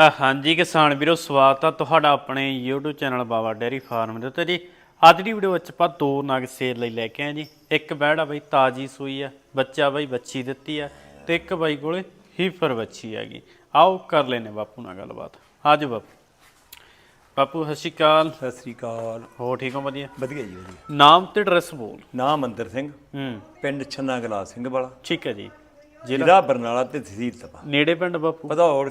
ਹਾਂਜੀ ਕਿਸਾਨ ਵੀਰੋ ਸਵਾਗਤ ਆ ਤੁਹਾਡਾ ਆਪਣੇ YouTube channel Baba dairy farm ਦੇ ਉੱਤੇ ਜੀ। ਅੱਜ ਦੀ ਵੀਡੀਓ ਵਿੱਚ ਆਪਾਂ ਦੋ ਨਗ ਸੇਲ ਲਈ ਲੈ ਕੇ ਆਏ ਜੀ। ਇੱਕ ਬੈੜ ਬਈ ਤਾਜੀ ਸੂਈ ਆ ਬੱਚਾ ਬਈ ਬੱਚੀ ਦਿੱਤੀ ਆ ਤੇ ਇੱਕ ਬਾਈ ਕੋਲੇ ਹੀਫਰ ਬੱਚੀ ਹੈਗੀ। ਆਓ ਕਰ ਲੈਨੇ ਬਾਪੂ ਨਾਲ ਗੱਲਬਾਤ। ਆਜੋ ਬਾਪੂ। ਬਾਪੂ ਸਤਿ ਸ਼੍ਰੀ ਅਕਾਲ। ਸਤਿ ਸ੍ਰੀ ਅਕਾਲ। ਹੋ ਠੀਕ ਹੋ? ਵਧੀਆ। ਵਧੀਆ ਜੀ ਵਧੀਆ। ਨਾਮ ਤੇ ਐਡਰੈਸ ਬੋਲ। ਨਾਮ ਮੰਦਰ ਸਿੰਘ। ਹੂੰ। ਪਿੰਡ ਛੰਨਾ ਗਲਾ ਸਿੰਘ ਵਾਲਾ। ਠੀਕ ਹੈ ਜੀ। ਜ਼ਿਲ੍ਹਾ ਬਰਨਾਲਾ ਤੇ ਤਹਿਸੀਲ ਤਪਾ। ਨੇੜੇ ਪਿੰਡ ਬਾਪੂ? ਪਧੌੜ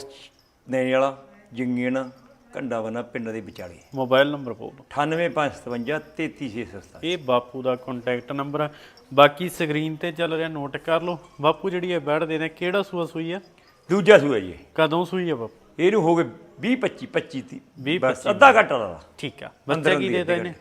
ਨੇੜੇ ਵਾਲਾ ਜਿੰਗੀਣ ਘੰਡਾ ਬਨਾ ਪਿੰਡ ਦੇ ਵਿਚਾਲੇ। ਮੋਬਾਈਲ ਨੰਬਰ ਬੋਲ 98557 33667 ਇਹ ਬਾਪੂ ਦਾ ਕੰਟੈਕਟ ਨੰਬਰ ਆ। ਬਾਕੀ ਸਕਰੀਨ ਤੇ ਚੱਲ ਰਿਹਾ ਨੋਟ ਕਰ ਲਓ। ਬਾਪੂ ਜਿਹੜੀ ਇਹ ਬੈਠ ਦੇ ਨੇ ਕਿਹੜਾ ਸੂਆ ਸੂਈ ਆ? ਦੂਜਾ ਸੂਆ ਜੀ। ਇਹ। ਕਦੋਂ ਸੂਈ ਆ ਬਾਪੂ? ਇਹਨੂੰ ਹੋ ਗਏ 20 25 25 ਤੀ 20, ਬਸ 25 ਅੱਧਾ ਘੱਟ ਵਾਲਾ ਠੀਕ ਆ। ਬੱਚਾ ਕੀ ਦੇਦਾ ਇਹਨੇ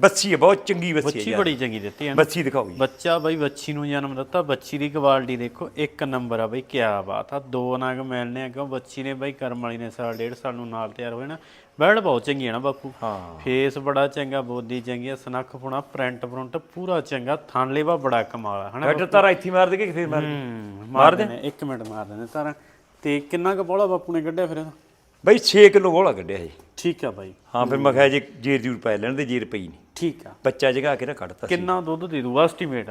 ਬੱਚੀ ਹੈ ਬਹੁਤ ਚੰਗੀ ਬੱਚੀ ਬੱਚੀ ਹੈ ਯਾਰ। ਬੜੀ ਚੰਗੀ ਦਿੱਤੀ ਆ ਬੱਚੀ ਦਿਖਾਓ ਜੀ। ਬੱਚਾ ਬਈ ਬੱਚੀ ਨੂੰ ਜਨਮ ਦਿੱਤਾ ਬੱਚੀ ਦੀ ਕੁਆਲਿਟੀ ਦੇਖੋ ਇੱਕ ਨੰਬਰ ਆ ਬਈ ਕੀ ਬਾਤ ਆ। ਦੋ ਨਗ ਮਿਲਨੇ ਆ ਕਿਉਂ ਬੱਚੀ ਨੇ ਬਈ ਕਰਮ ਵਾਲੀ ਨੇ ਸਾਲ ਡੇਢ ਸਾਲ ਨੂੰ ਨਾਲ ਤਿਆਰ ਹੋਏ ਨਾ। ਬੈੜ ਬਹੁਤ ਚੰਗੀ ਆ ਨਾ ਬਾਪੂ। ਹਾਂ। ਫੇਸ ਬੜਾ ਚੰਗਾ ਬੋਦੀ ਚੰਗੀ ਆ ਸਨੱਖ ਪੁਣਾ ਪ੍ਰਿੰਟ ਪ੍ਰਿੰਟ ਪੂਰਾ ਚੰਗਾ ਥਣ ਲੇਵਾ ਬੜਾ ਕਮਾਲ ਆ ਹਨਾ ਡਾਕਟਰ ਤਾਰਾ ਇੱਥੇ ਮਾਰ ਦੇ ਕਿ ਫੇਰ ਮਾਰ ਦੇ? ਹੂੰ ਮਾਰ ਦੇ? ਇੱਕ ਮਿੰਟ ਮਾਰ ਦੇਣੇ ਤਾਰਾਂ। ਤੇ ਕਿੰਨਾ ਕੁ ਬੋਲਾ ਬਾਪੂ ਨੇ ਕੱਢਿਆ ਫਿਰ ਇਹਦਾ? ਬਈ 6 ਕਿਲੋ ਗੋਲਾ ਕੱਢਿਆ ਜੀ ਠੀਕ ਆ ਬਾਈ। ਹਾਂ ਫਿਰ ਮੈਂ ਕਿਹਾ ਜੇ ਜੀਰ ਜੂਰ ਪੈ ਲੈਣ ਤੇ ਜੀਰ ਪਈ ਨਹੀਂ ਠੀਕ ਆ। ਬੱਚਾ ਜਗਾ ਕੇ ਨਾ ਕੱਢਤਾ ਸੀ। ਕਿੰਨਾ ਦੁੱਧ ਦੇ ਦੂ ਐਸਟੀਮੇਟ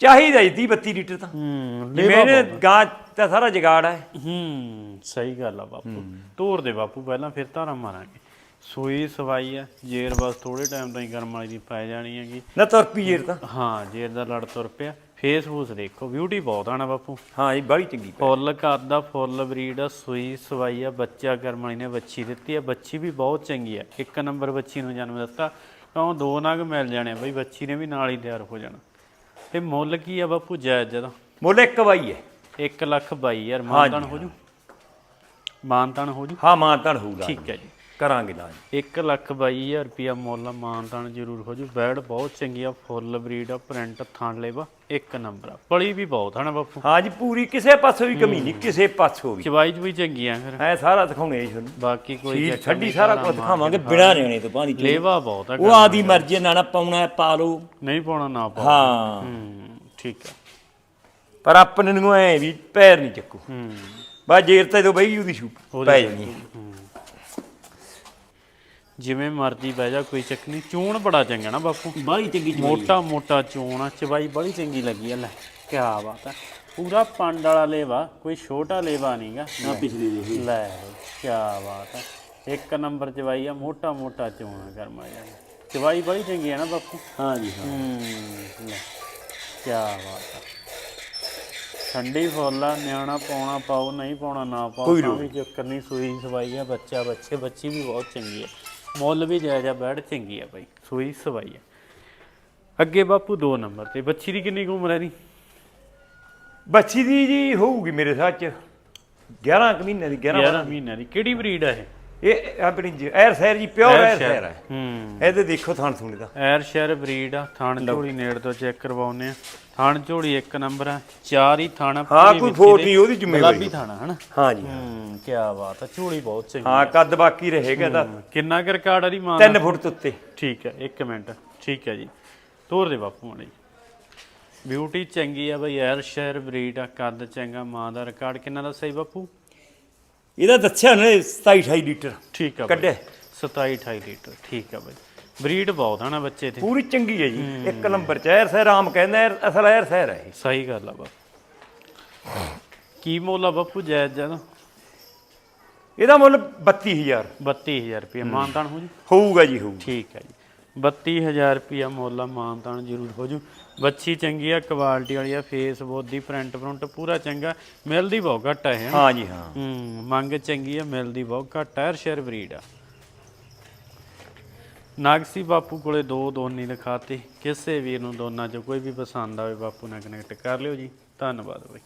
ਚਾਹੀਦਾ ਜੀ 30 32 ਲੀਟਰ ਤਾਂ। ਹੂੰ ਮੇਰੇ ਗਾਂ ਦਾ ਸਾਰਾ ਜਗਾੜ ਹੈ ਹੂੰ ਸਹੀ ਗੱਲ ਆ ਬਾਪੂ। ਤੋਰ ਦੇ ਬਾਪੂ ਪਹਿਲਾਂ ਫਿਰ ਧਾਰਾ ਮਾਰਾਂਗੇ। ਸੂਈ ਸਵਾਈ ਆ ਜੇਰ ਬਸ ਥੋੜੇ ਟਾਈਮ ਤਾਈਂ ਕਰਮ ਵਾਲੀ ਦੀ ਪੈ ਜਾਣੀ ਹੈਗੀ। ਨਾ ਤੁਰ ਪੀ ਜੀਰ ਤਾਂ। ਹਾਂ ਜੇਰ ਦਾ ਲੜ ਤੁਰ ਪਿਆ। ਫੇਸਬੁੱਕ ਦੇਖੋ ਬਿਊਟੀ ਬਹੁਤ ਆ ਨਾ ਬਾਪੂ। ਹਾਂ ਇਹ ਬੜੀ ਚੰਗੀ ਫੁੱਲ ਕਰਦਾ ਫੁੱਲ ਬਰੀਡ ਆ ਸੂਈ ਸਵਾਈ ਆ ਬੱਚਾ ਕਰਮਣੀ ਨੇ ਬੱਚੀ ਦਿੱਤੀ ਆ। ਬੱਚੀ ਵੀ ਬਹੁਤ ਚੰਗੀ ਆ। ਇੱਕ ਨੰਬਰ ਬੱਚੀ ਨੂੰ ਜਨਮ ਦਿੱਤਾ। ਕਿਉਂ? ਦੋ ਨਗ ਮਿਲ ਜਾਣੇ ਬਈ ਬੱਚੀ ਨੇ ਵੀ ਨਾਲ ਹੀ ਤਿਆਰ ਹੋ ਜਾਣਾ। ਤੇ ਮੁੱਲ ਕੀ ਆ ਬਾਪੂ ਜਾਇਜ਼ ਜਦਾ ਮੁੱਲ ਇੱਕ ਬਾਈ ਹੈ। 1 ਲੱਖ 22000 ਮਾਨਤਾਨ ਹੋ ਜੂ? ਮਾਨਤਾਨ ਹੋ ਜੂ? ਹਾਂ ਮਾਂ ਤਾਂ ਹੋਊਗਾ। ਠੀਕ ਹੈ ਜੀ। ਕਰਾਂਗੇ ਲਾਜ 1 ਲੱਖ 22000 ਰੁਪਿਆ ਮੁੱਲ ਮਾਨਤਾਨ ਜ਼ਰੂਰ ਹੋ ਜੂ। ਬੈਡ ਬਹੁਤ ਚੰਗੀ ਆ ਫੁੱਲ ਬਰੀਡ ਆ ਪ੍ਰਿੰਟ ਥਾਣ ਲੇਵਾ ਇੱਕ ਨੰਬਰ ਆ। ਪਲੀ ਵੀ ਬਹੁਤ ਹਨਾ ਬਾਪੂ। ਹਾਂ ਜੀ ਪੂਰੀ ਕਿਸੇ ਪਾਸੋਂ ਵੀ ਕਮੀ ਨਹੀਂ ਕਿਸੇ ਪਾਸੋਂ ਵੀ। ਚਵਾਈ ਚ ਵੀ ਚੰਗੀ ਆ ਫਿਰ। ਐ ਸਾਰਾ ਦਿਖਾਉਣੇ ਜੀ ਤੁਹਾਨੂੰ। ਬਾਕੀ ਕੋਈ ਚੀਜ਼ ਛੱਡੀ ਸਾਰਾ ਕੁਝ ਦਿਖਾਵਾਂਗੇ ਬਿਨਾ ਰਹਿਣੇ ਤੋਂ ਪਾਣੀ ਲੇਵਾ ਬਹੁਤ ਆ ਉਹ ਆਦੀ ਮਰਜ਼ੀ ਨਾਣਾ ਪਾਉਣਾ ਹੈ, ਪਾ ਲਓ। ਨਹੀਂ ਪਾਉਣਾ ਨਾ ਪਾਓ ਹਾਂ। ਹੂੰ ਠੀਕ ਆ। ਪਰ ਆਪਣੇ ਨੂੰ ਐ ਵੀ ਪੈਰ ਨਹੀਂ ਚੱਕੂ। ਹੂੰ। ਬਾ ਜੇਰ ਤੇ ਤੋਂ ਬਈ ਉਹਦੀ ਉਹਦੀ ਪੈ ਜਾਣੀ ਹੈ। ਜਿਵੇਂ ਮਰਜ਼ੀ ਬਹਿ ਜਾ ਕੋਈ ਚੱਕ ਨਹੀਂ ਚੂਣ ਬੜਾ ਚੰਗਾ ਨਾ ਬਾਪੂ। ਬਾਹਲੀ ਚੰਗੀ ਮੋਟਾ ਮੋਟਾ ਚੂਣ ਆ ਚਵਾਈ ਬੜੀ ਚੰਗੀ ਲੱਗੀ ਆ ਲੈ ਕੀ ਬਾਤ ਆ। ਪੂਰਾ ਪੰਡ ਵਾਲਾ ਲੇਵਾ ਕੋਈ ਛੋਟਾ ਲੇਵਾ ਨਹੀਂਗਾ। ਨਾ ਪਿਛਲੀ ਦੇ ਲੈ ਕੀ ਬਾਤ ਆ। ਇੱਕ ਨੰਬਰ ਚਵਾਈ ਆ ਮੋਟਾ ਮੋਟਾ ਚੂਣ ਆ ਕਰਮਾ ਜਾ ਚਵਾਈ ਬੜੀ ਚੰਗੀ ਆ ਨਾ ਬਾਪੂ। ਹਾਂ ਜੀ ਹਾਂ। ਹੂੰ ਲੈ ਕੀ ਬਾਤ ਆ। ਠੰਡੀ ਫੁੱਲਾ ਨਿਆਣਾ ਪਾਉਣਾ ਪਾਓ ਨਹੀਂ ਪਾਉਣਾ ਨਾ ਪਾਓ ਕੋਈ ਤਾਂ ਲੋੜ ਵੀ ਚੱਕਰ ਨਹੀਂ ਸੂਈ ਸਵਾਈ ਆ ਬੱਚਾ ਬੱਚੇ ਬੱਚੀ ਵੀ ਬਹੁਤ ਚੰਗੀ ਆ। ਮੁੱਲ ਵੀ ਜਾਇਜ਼ ਆ ਬੈੜ ਚੰਗੀ ਆ ਬਾਈ ਸੂਈ ਸਵਾਈ ਆ। ਅੱਗੇ ਬਾਪੂ 2 ਨੰਬਰ ਤੇ ਬੱਚੀ ਦੀ ਕਿੰਨੀ ਕੁ ਉਮਰ ਹੈ ਦੀ ਬੱਚੀ ਦੀ ਜੀ ਹੋਊਗੀ ਮੇਰੇ ਸਾਥ ਚ 11 ਕੁ ਮਹੀਨੇ ਦੀ 11 11 ਮਹੀਨਿਆਂ ਦੀ। ਕਿਹੜੀ ਬਰੀਡ ਆ ਇਹ? ਇਹ ਆਪਣੀ ਐਰ ਸੈਰ ਜੀ ਪਿਓਰ ਐਰ ਸੈਰ ਹੈ ਹੂੰ। ਇਹਦੇ ਦੇਖੋ ਥਣ ਸੁਣੀ ਦਾ। ਐਰ ਸ਼ਹਿਰ ਬਰੀਡ ਆ ਥਾਣ ਝੋਲੀ ਨੇੜ ਤੋਂ ਚੈੱਕ ਕਰਵਾਉਨੇ ਆ। ਥਾਣ ਝੋਲੀ ਇੱਕ ਨੰਬਰ ਆ ਚਾਰ ਹੀ ਥਾਣਾ ਹਾਂ ਕੋਈ ਫੋਟ। ਨਹੀਂ ਉਹਦੀ ਜ਼ਿੰਮੇਵਾਰੀ ਗੁਲਾਬੀ ਥਾਣਾ ਹਨਾ? ਹਾਂ ਜੀ। ਹੂੰ ਕੀ ਬਾਤ ਆ ਝੋਲੀ ਬਹੁਤ ਚੰਗੀ ਹਾਂ ਕੱਦ ਬਾਕੀ ਰਹੇਗਾ ਤਾਂ ਕਿੰਨਾ ਕੁ ਰਿਕਾਰਡ ਆ ਦੀ ਮਾਂ 3 ਫੁੱਟ ਤੋਂ ਉੱਤੇ। ਠੀਕ ਹੈ 1 ਮਿੰਟ ਠੀਕ ਹੈ ਜੀ। ਤੋਰ ਦੇ ਬਾਪੂ ਮਾੜੀ ਬਿਊਟੀ ਚੰਗੀ ਆ ਬਈ ਐਰ ਸ਼ਹਿਰ ਬਰੀਡ ਆ ਕੱਦ ਚੰਗਾ ਮਾਂ ਦਾ ਰਿਕਾਰਡ। ਕਿੰਨਾ ਦਾ ਸਹੀ ਬਾਪੂ? ਇਹਦਾ ਦੱਸਿਆ ਨੇ 27 28 ਲੀਟਰ। ਠੀਕ ਆ ਕੱਢਿਆ। 27 28 ਲੀਟਰ। ਠੀਕ ਆ ਬਈ। ਬਰੀਡ ਬਹੁਤ ਆ ਨਾ ਬੱਚੇ ਤੇ। ਪੂਰੀ ਚੰਗੀ ਹੈ ਜੀ। ਇੱਕ ਨੰਬਰ ਚ ਐਰ ਸੈਰ ਆਮ ਕਹਿੰਦਾ ਐਰ- ਅਸਲ ਐਰ ਸੈਰ ਹੈ ਇਹ। ਸਹੀ ਗੱਲ ਆ ਬਾਪੂ ਕੀ ਮੁੱਲ ਆ ਬਾਪੂ ਜਾਇਜ਼ ਜਦ ਇਹਦਾ? ਮੁੱਲ 32000 32000 ਰੁਪਏ ਮਾਨਤਾਨ ਹੋ ਜੂ? ਹੋਊਗਾ ਜੀ ਹੋਊ। ਠੀਕ ਹੈ ਜੀ। 32000 ਰੁਪਿਆ ਮੁੱਲ ਮਾਨਤਾਨ ਜ਼ਰੂਰ ਹੋ ਜੂ। ਬੱਚੀ ਚੰਗੀ ਆ ਕੁਆਲਿਟੀ ਵਾਲੀ ਆ ਫੇਸ ਬੋਦੀ ਪ੍ਰਿੰਟ ਪ੍ਰਿੰਟ ਪੂਰਾ ਚੰਗਾ। ਮਿਲਦੀ ਬਹੁਤ ਘੱਟ ਆ ਇਹ? ਹਾਂ ਜੀ ਹਾਂ। ਹੂੰ ਮੰਗ ਚੰਗੀ ਆ ਮਿਲਦੀ ਬਹੁਤ ਘੱਟ ਆ ਸ਼ੇਰ ਬਰੀਡ ਆ। ਨਾਗਸੀ ਬਾਪੂ ਕੋਲੇ ਦੋ ਦੋਨੀ ਲਿਖਾਤੇ। ਕਿਸੇ ਵੀਰ ਨੂੰ ਦੋਨਾਂ ਚੋਂ ਕੋਈ ਵੀ ਪਸੰਦ ਆਵੇ ਬਾਪੂ ਨਾਲ ਕਨੈਕਟ ਕਰ ਲਿਓ ਜੀ। ਧੰਨਵਾਦ ਬਾਈ।